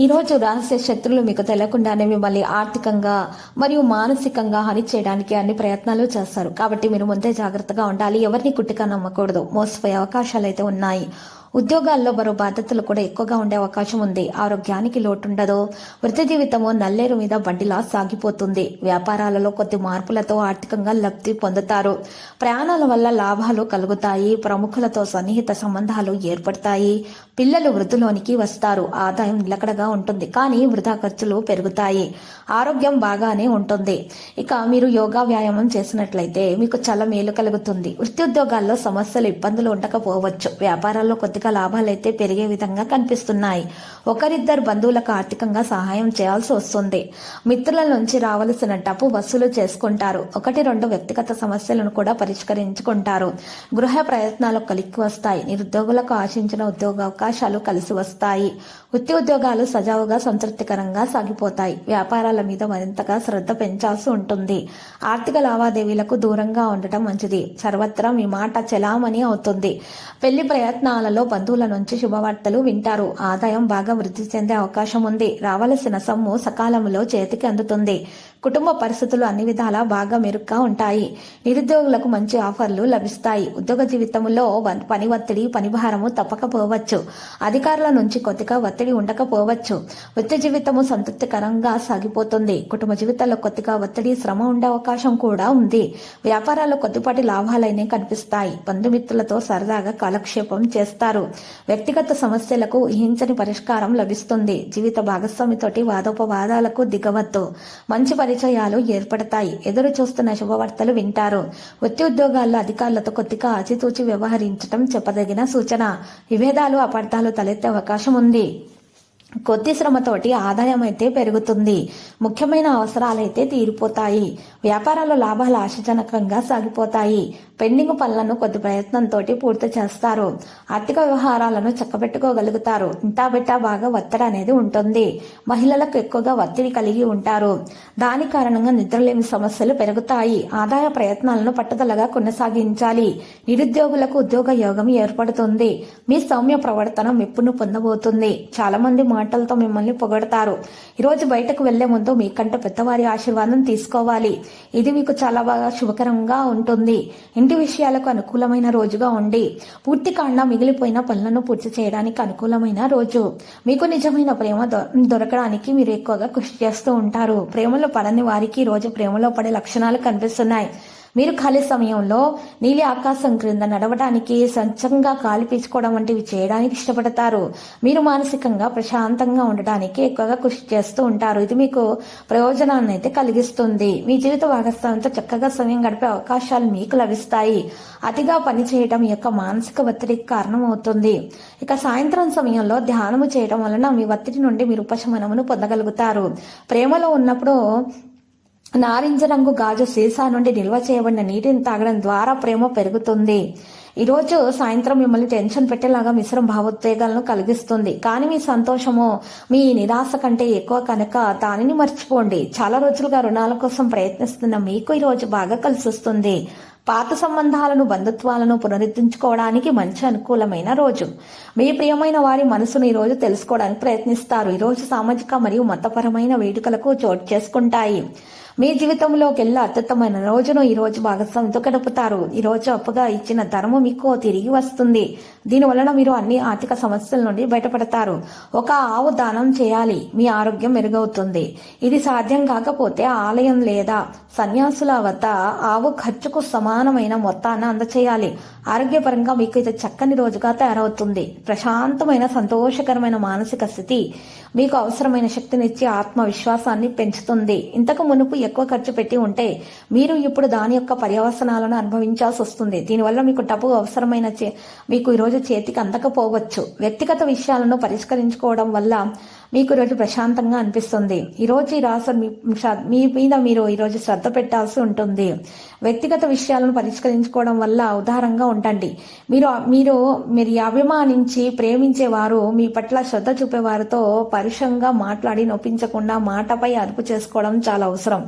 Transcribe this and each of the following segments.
ఈరోజు రహస్య శత్రులు మీకు తెలియకుండానే మిమ్మల్ని ఆర్థికంగా మరియు మానసికంగా హాని చేయడానికి అన్ని ప్రయత్నాలు చేస్తారు. కాబట్టి మీరు ముందే జాగ్రత్తగా ఉండాలి. ఎవరిని కుట్టిగా నమ్మకూడదు. మోసపోయే అవకాశాలు అయితే ఉన్నాయి. ఉద్యోగాల్లో మరో బాధ్యతలు కూడా ఎక్కువగా ఉండే అవకాశం ఉంది. ఆరోగ్యానికి లోటుండదు. వృత్తి జీవితము నల్లేరు మీద బండిలా సాగిపోతుంది. వ్యాపారాలలో కొద్ది మార్పులతో ఆర్థికంగా లబ్ధి పొందుతారు. ప్రయాణాల వల్ల లాభాలు కలుగుతాయి. ప్రముఖులతో సన్నిహిత సంబంధాలు ఏర్పడతాయి. పిల్లలు వృద్ధిలోనికి వస్తారు. ఆదాయం నిలకడగా ఉంటుంది. కానీ వృధా ఖర్చులు పెరుగుతాయి. ఆరోగ్యం బాగానే ఉంటుంది. ఇక మీరు యోగా వ్యాయామం చేసినట్లయితే మీకు చాలా మేలు కలుగుతుంది. వృత్తి ఉద్యోగాల్లో సమస్యలు ఇబ్బందులు ఉండకపోవచ్చు. వ్యాపారాల్లో కొద్దిగా లాభాలైతే పెరిగే విధంగా కనిపిస్తున్నాయి. ఒకరిద్దరు బంధువులకు ఆర్థికంగా సహాయం చేయాల్సి వస్తుంది. మిత్రుల నుంచి రావలసిన డబ్బు వసూలు చేసుకుంటారు. ఒకటి రెండు వ్యక్తిగత సమస్యలను కూడా పరిష్కరించుకుంటారు. గృహ ప్రయత్నాలు కలిగి వస్తాయి. నిరుద్యోగులకు ఆశించిన ఉద్యోగ అవకాశాలు కలిసి వస్తాయి. వృత్తి ఉద్యోగాలు సజావుగా సంతృప్తికరంగా సాగిపోతాయి. వ్యాపారాల మీద మరింతగా శ్రద్ధ పెంచాల్సి ఉంటుంది. ఆర్థిక లావాదేవీలకు దూరంగా ఉండటం మంచిది. సర్వత్రా మీ మాట చెలామణి అవుతుంది. పెళ్ళి ప్రయత్నాలలో బంధువుల నుంచి శుభవార్తలు వింటారు. ఆదాయం బాగా వృద్ధి చెందే అవకాశం ఉంది. రావలసిన సొమ్ము సకాలంలో చేతికి అందుతుంది. కుటుంబ పరిస్థితులు అన్ని విధాలా బాగా మెరుగ్గా ఉంటాయి. నిరుద్యోగులకు మంచి ఆఫర్లు లభిస్తాయి. ఉద్యోగ జీవితంలో వ- పని ఒత్తిడి పని భారము తప్పకపోవచ్చు. అధికారుల నుంచి కొద్దిగా ఒత్తిడి ఉండకపోవచ్చు. వృత్తి జీవితము సంతృప్తికరంగా సాగిపోతుంది. కుటుంబ జీవితంలో కొద్దిగా ఒత్తిడి శ్రమ ఉండే అవకాశం కూడా ఉంది. వ్యాపారాల్లో కొద్దిపాటి లాభాలైనే కనిపిస్తాయి. బంధుమిత్రులతో సరదాగా కాలక్షేపం చేస్తారు. వ్యక్తిగత సమస్యలకు ఊహించని పరిష్కారం లభిస్తుంది. జీవిత భాగస్వామితోటి వాదోపవాదాలకు దిగవద్దు. మంచి పరి పరిచయాలు ఏర్పడతాయి. ఎదురు చూస్తున్న శుభవార్తలు వింటారు. వృత్తి ఉద్యోగాల్లో అధికారులతో కొద్దిగా ఆచితూచి వ్యవహరించడం చెప్పదగిన సూచన. విభేదాలు అపార్థాలు తలెత్తే అవకాశం ఉంది. కొద్ది శ్రమతోటి ఆదాయం అయితే పెరుగుతుంది. ముఖ్యమైన అవసరాలైతే తీరిపోతాయి. వ్యాపారాలు లాభాలు ఆశాజనకంగా సాగిపోతాయి. పెండింగ్ పనులను కొద్ది ప్రయత్నంతో పూర్తి చేస్తారు. ఆర్థిక వ్యవహారాలను చక్కబెట్టుకోగలుగుతారు. ఇంటా బిట్టా బాగా ఒత్తిడి అనేది ఉంటుంది. మహిళలకు ఎక్కువగా ఒత్తిడి కలిగి ఉంటారు. దాని కారణంగా నిద్రలేమి సమస్యలు పెరుగుతాయి. ఆదాయ ప్రయత్నాలను పట్టుదలగా కొనసాగించాలి. నిరుద్యోగులకు ఉద్యోగ యోగం ఏర్పడుతుంది. మీ సౌమ్య ప్రవర్తన మెప్పును పొందబోతుంది. చాలా మంది మాటలతో మిమ్మల్ని పొగడతారు. ఈరోజు బయటకు వెళ్ళే ముందు మీకంటే పెద్దవారి ఆశీర్వాదం తీసుకోవాలి. ఇది మీకు చాలా బాగా శుభకరంగా ఉంటుంది. ఇంటి విషయాలకు అనుకూలమైన రోజుగా ఉండి పూర్తి కాండ మిగిలిపోయిన పనులను పూర్తి చేయడానికి అనుకూలమైన రోజు. మీకు నిజమైన ప్రేమ దొరకడానికి మీరు ఎక్కువగా కృషి చేస్తూ ఉంటారు. ప్రేమలో పడని వారికి రోజు ప్రేమలో పడే లక్షణాలు కనిపిస్తున్నాయి. మీరు ఖాళీ సమయంలో నీలి ఆకాశం క్రింద నడవడానికి స్వచ్ఛంగా గాలి వంటివి చేయడానికి ఇష్టపడతారు. మీరు మానసికంగా ప్రశాంతంగా ఉండడానికి ఎక్కువగా కృషి చేస్తూ ఉంటారు. ఇది మీకు ప్రయోజనాన్ని అయితే కలిగిస్తుంది. మీ జీవిత భాగస్వామితో చక్కగా సమయం గడిపే అవకాశాలు మీకు లభిస్తాయి. అతిగా పని చేయడం యొక్క మానసిక ఒత్తిడికి కారణమవుతుంది. ఇక సాయంత్రం సమయంలో ధ్యానము చేయడం వలన మీ ఒత్తిడి నుండి మీరు ఉపశమనమును పొందగలుగుతారు. ప్రేమలో ఉన్నప్పుడు నారింజ రంగు గాజు సీసా నుండి నిల్వ చేయబడిన నీటిని తాగడం ద్వారా ప్రేమ పెరుగుతుంది. ఈరోజు సాయంత్రం మిమ్మల్ని టెన్షన్ పెట్టేలాగా మిశ్రమ భావోద్వేగాలను కలిగిస్తుంది. కానీ మీ సంతోషము మీ నిరాశ కంటే ఎక్కువ కనుక దానిని మర్చిపోండి. చాలా రోజులుగా రుణాల కోసం ప్రయత్నిస్తున్న మీకు ఈరోజు బాగా కలిసి వస్తుంది పాత సంబంధాలను బంధుత్వాలను పునరుద్ధరించుకోవడానికి మంచి అనుకూలమైన రోజు. మీ ప్రియమైన వారి మనసును ఈ రోజు తెలుసుకోవడానికి ప్రయత్నిస్తారు. ఈ రోజు సామాజిక మరియు మతపరమైన వేడుకలకు చోటు చేసుకుంటాయి. మీ జీవితంలోకెల్లా అత్యుత్తమైన రోజును ఈ రోజు భాగస్వామితో గడుపుతారు. ఈ రోజు అప్పుగా ఇచ్చిన ధనము మీకు తిరిగి వస్తుంది. దీని వలన మీరు అన్ని ఆర్థిక సమస్యల నుండి బయటపడతారు. ఒక ఆవు దానం చేయాలి. మీ ఆరోగ్యం మెరుగవుతుంది. ఇది సాధ్యం కాకపోతే ఆలయం లేదా సన్యాసుల వద్ద ఆవు ఖర్చుకు సమానమైన మొత్తాన్ని అందచేయాలి. ఆరోగ్యపరంగా మీకు ఇది చక్కని రోజుగా తయారవుతుంది. ప్రశాంతమైన సంతోషకరమైన మానసిక స్థితి మీకు అవసరమైన శక్తిని ఇచ్చి ఆత్మవిశ్వాసాన్ని పెంచుతుంది. ఇంతకు మునుపు ఎక్కువ ఖర్చు పెట్టి ఉంటే మీరు ఇప్పుడు దాని యొక్క పర్యవసనాలను అనుభవించాల్సి వస్తుంది. దీనివల్ల మీకు డబ్బు అవసరమైన చే- మీకు ఈరోజు చేతికి అందకపోవచ్చు. వ్యక్తిగత విషయాలను పరిష్కరించుకోవడం వల్ల మీకు రోజు ప్రశాంతంగా అనిపిస్తుంది. ఈరోజు ఈ రాశి మీ మీద మీరు ఈరోజు శ్రద్ధ పెట్టాల్సి ఉంటుంది. వ్యక్తిగత విషయాలను పరిష్కరించుకోవడం వల్ల ఉదారంగా ఉండండి. మీరు మీరు మీరు అభిమానించి ప్రేమించేవారు మీ పట్ల శ్రద్ధ చూపేవారితో పరుషంగా మాట్లాడి నొప్పించకుండా మాటపై అదుపు చేసుకోవడం చాలా అవసరం.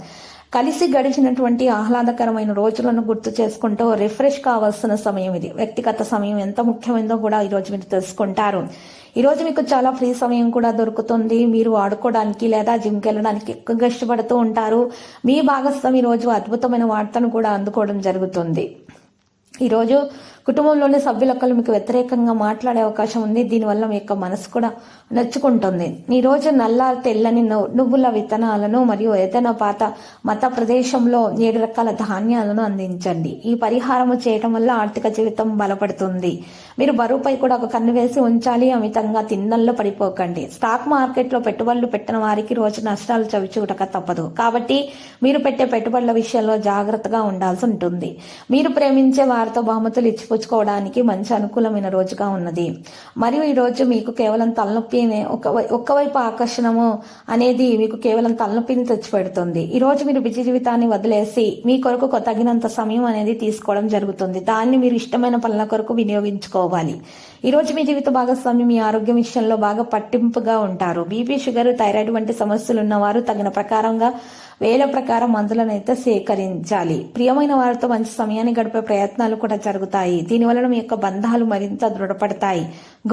కలిసి గడిచినటువంటి ఆహ్లాదకరమైన రోజులను గుర్తు చేసుకుంటూ రిఫ్రెష్ కావాల్సిన సమయం ఇది. వ్యక్తిగత సమయం ఎంత ముఖ్యమైనదో కూడా ఈ రోజు మీరు తెలుసుకుంటారు. ఈరోజు మీకు చాలా ఫ్రీ సమయం కూడా దొరుకుతుంది. మీరు ఆడుకోవడానికి లేదా జిమ్కి వెళ్ళడానికి ఎక్కువగా ఇష్టపడుతూ ఉంటారు. మీ భాగస్వామి రోజు అద్భుతమైన వార్తను కూడా అందుకోవడం జరుగుతుంది. ఈరోజు కుటుంబంలోని సభ్యులొక్కరు మీకు వ్యతిరేకంగా మాట్లాడే అవకాశం ఉంది. దీనివల్ల మీ యొక్క మనసు కూడా నచ్చుకుంటుంది. ఈ రోజు నల్ల తెల్లని నువ్వుల విత్తనాలను మరియు ఏదైనా పాత మత ప్రదేశంలో ఏడు రకాల ధాన్యాలను అందించండి. ఈ పరిహారము చేయటం వల్ల ఆర్థిక జీవితం బలపడుతుంది. మీరు బరువుపై కూడా ఒక కన్ను వేసి ఉంచాలి. అమితంగా తిన్నల్లో పడిపోకండి. స్టాక్ మార్కెట్లో పెట్టుబడులు పెట్టిన వారికి రోజు నష్టాలు చవిచూడక తప్పదు. కాబట్టి మీరు పెట్టే పెట్టుబడుల విషయంలో జాగ్రత్తగా ఉండాల్సి ఉంటుంది. మీరు ప్రేమించే వారితో బహుమతులు ఇచ్చిపో ఇచ్చిపుచ్చుకోవడానికి మంచి అనుకూలమైన రోజుగా ఉన్నది. మరియు ఈ రోజు మీకు కేవలం తలనొప్పి ఒక ఒక్కవైపు ఆకర్షణము అనేది మీకు కేవలం తలనొప్పిని తెచ్చిపెడుతుంది. ఈ రోజు మీరు బిజీ జీవితాన్ని వదిలేసి మీ కొరకు తగినంత సమయం అనేది తీసుకోవడం జరుగుతుంది. దాన్ని మీరు ఇష్టమైన పనుల కొరకు వినియోగించుకోవాలి. ఈ రోజు మీ జీవిత భాగస్వామి మీ ఆరోగ్యం విషయంలో బాగా పట్టింపుగా ఉంటారు. బీపీ షుగర్ థైరాయిడ్ వంటి సమస్యలు ఉన్నవారు తగిన ప్రకారంగా వేల ప్రకారం మందులను అయితే సేకరించాలి. ప్రియమైన వారితో మంచి సమయాన్ని గడిపే ప్రయత్నాలు కూడా జరుగుతాయి. దీనివలన మీ యొక్క బంధాలు మరింత దృఢపడతాయి.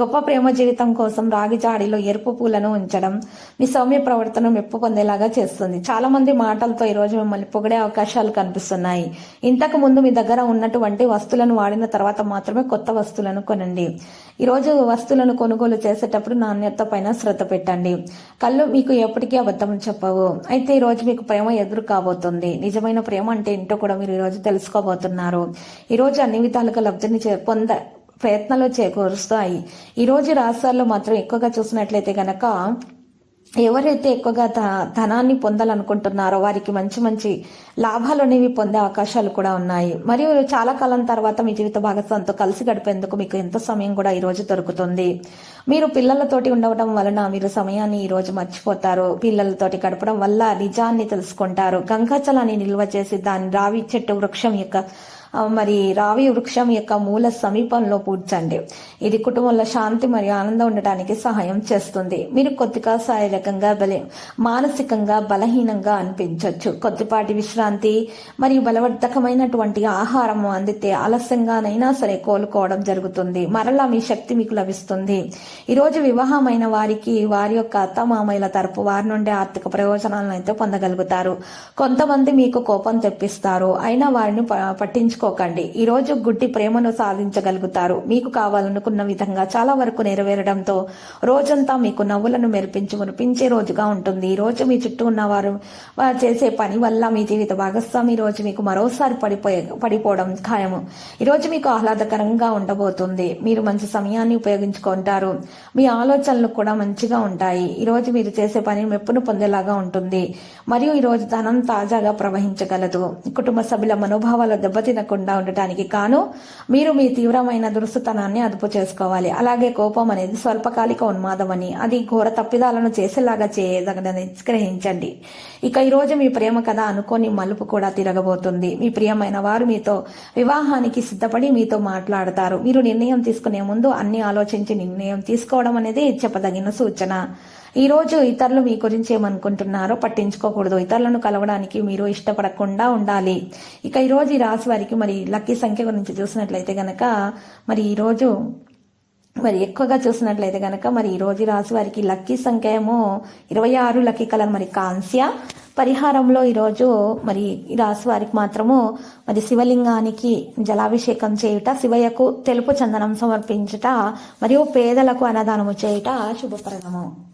గొప్ప ప్రేమ జీవితం కోసం రాగి జాడిలో ఎరుపు పూలను ఉంచడం మీ సౌమ్య ప్రవర్తన మెప్పు పొందేలాగా చేస్తుంది. చాలా మంది మాటలతో ఈ రోజు మిమ్మల్ని పొగిడే అవకాశాలు కనిపిస్తున్నాయి. ఇంతకు ముందు మీ దగ్గర ఉన్నటువంటి వస్తువులను వాడిన తర్వాత మాత్రమే కొత్త వస్తువులను కొనండి. ఈ రోజు వస్తువులను కొనుగోలు చేసేటప్పుడు నాణ్యత పైన శ్రద్ధ పెట్టండి. కళ్ళు మీకు ఎప్పటికీ అబద్ధం చెప్పవు. అయితే ఈ రోజు మీకు ప్రేమ ఎదురు కాబోతుంది నిజమైన ప్రేమ అంటే ఏంటో కూడా మీరు ఈరోజు తెలుసుకోబోతున్నారు. ఈరోజు అన్ని విధాలుగా లబ్ధిని చే- పొంద ప్రయత్నాలు చేకూరుస్తాయి. ఈరోజు రాష్ట్రాల్లో మాత్రం ఎక్కువగా చూసినట్లయితే గనక ఎవరైతే ఎక్కువగా ధ- ధనాన్ని పొందాలనుకుంటున్నారో వారికి మంచి మంచి లాభాలు అనేవి పొందే అవకాశాలు కూడా ఉన్నాయి. మరియు చాలా కాలం తర్వాత మీ జీవిత భాగస్వామితో కలిసి గడిపేందుకు మీకు ఎంతో సమయం కూడా ఈ రోజు దొరుకుతుంది. మీరు పిల్లలతోటి ఉండవడం వలన మీరు సమయాన్ని ఈరోజు మర్చిపోతారు. పిల్లలతోటి గడపడం వల్ల నిజాన్ని తెలుసుకుంటారు. గంగాచలాన్ని నిల్వ చేసి దాని రావి చెట్టు వృక్షం యొక్క మరి రావి వృక్షం యొక్క మూల సమీపంలో పూడ్చండి. ఇది కుటుంబంలో శాంతి మరియు ఆనందం ఉండటానికి సహాయం చేస్తుంది. మీరు కొద్దిగా శారీరకంగా బలి మానసికంగా బలహీనంగా అనిపించవచ్చు కొద్దిపాటి విశ్రాంతి మరియు బలవర్ధకమైనటువంటి ఆహారం అందితే ఆలస్యంగానైనా సరే కోలుకోవడం జరుగుతుంది. మరలా మీ శక్తి మీకు లభిస్తుంది. ఈరోజు వివాహమైన వారికి వారి యొక్క అత్త మామయ్యల తరపు వారి నుండి ఆర్థిక ప్రయోజనాలను అయితే పొందగలుగుతారు. కొంతమంది మీకు కోపం తెప్పిస్తారు. అయినా వారిని ప- పట్టించుకోకండి ఈరోజు గుడ్డి ప్రేమను సాధించగలుగుతారు. మీకు కావాలనుకున్న విధంగా చాలా వరకు నెరవేరడంతో రోజంతా మీకు నవ్వులను మెరిపించి మురిపించే రోజుగా ఉంటుంది. ఈ రోజు మీ చుట్టూ ఉన్నవారు చేసే పని వల్ల మీ జీవిత భాగస్వామి రోజు మీకు మరోసారి పడిపోయే పడిపోవడం ఖాయము. ఈ రోజు మీకు ఆహ్లాదకరంగా ఉండబోతుంది. మీరు మంచి సమయాన్ని ఉపయోగించుకుంటారు. మీ ఆలోచనలు కూడా మంచిగా ఉంటాయి. ఈరోజు మీరు చేసే పని మెప్పును పొందేలాగా ఉంటుంది. మరియు ఈ రోజు ధనం తాజాగా ప్రవహించగలదు. కుటుంబ సభ్యుల మనోభావాలు దెబ్బతినకుండా ఉండటానికి కాను మీరు మీ తీవ్రమైన దురుసుతనాన్ని అదుపు చేసుకోవాలి. అలాగే కోపం అనేది స్వల్పకాలిక ఉన్మాదం అని అది ఘోర తప్పిదాలను చేసేలాగా చేయదగదని గ్రహించండి ఇక ఈరోజు మీ ప్రేమ కథ అనుకోని మలుపు కూడా తిరగబోతుంది. మీ ప్రియమైన వారు మీతో వివాహానికి సిద్ధపడి మీతో మాట్లాడతారు. మీరు నిర్ణయం తీసుకునే ముందు అన్ని ఆలోచించి నిర్ణయం తీసుకోవడం అనేది చెప్పదగిన సూచన. ఈరోజు ఇతరులు మీ గురించి ఏమనుకుంటున్నారో పట్టించుకోకూడదు. ఇతరులను కలవడానికి మీరు ఇష్టపడకుండా ఉండాలి. ఇక ఈరోజు ఈ రాశి వారికి మరి లక్కీ సంఖ్య గురించి చూసినట్లయితే గనక మరి ఈరోజు మరి ఎక్కువగా చూసినట్లయితే గనక మరి ఈరోజు ఈ రాశి వారికి లక్కీ సంఖ్య ఏమో ఇరవై ఆరు లక్కీ కలర్ మరి కాంస్య. పరిహారంలో ఈరోజు మరి ఈ రాశి వారికి మాత్రము మరి శివలింగానికి జలాభిషేకం చేయుట శివయ్యకు తెలుపు చందనం సమర్పించుట మరియు పేదలకు అన్నదానము చేయుట శుభప్రదము.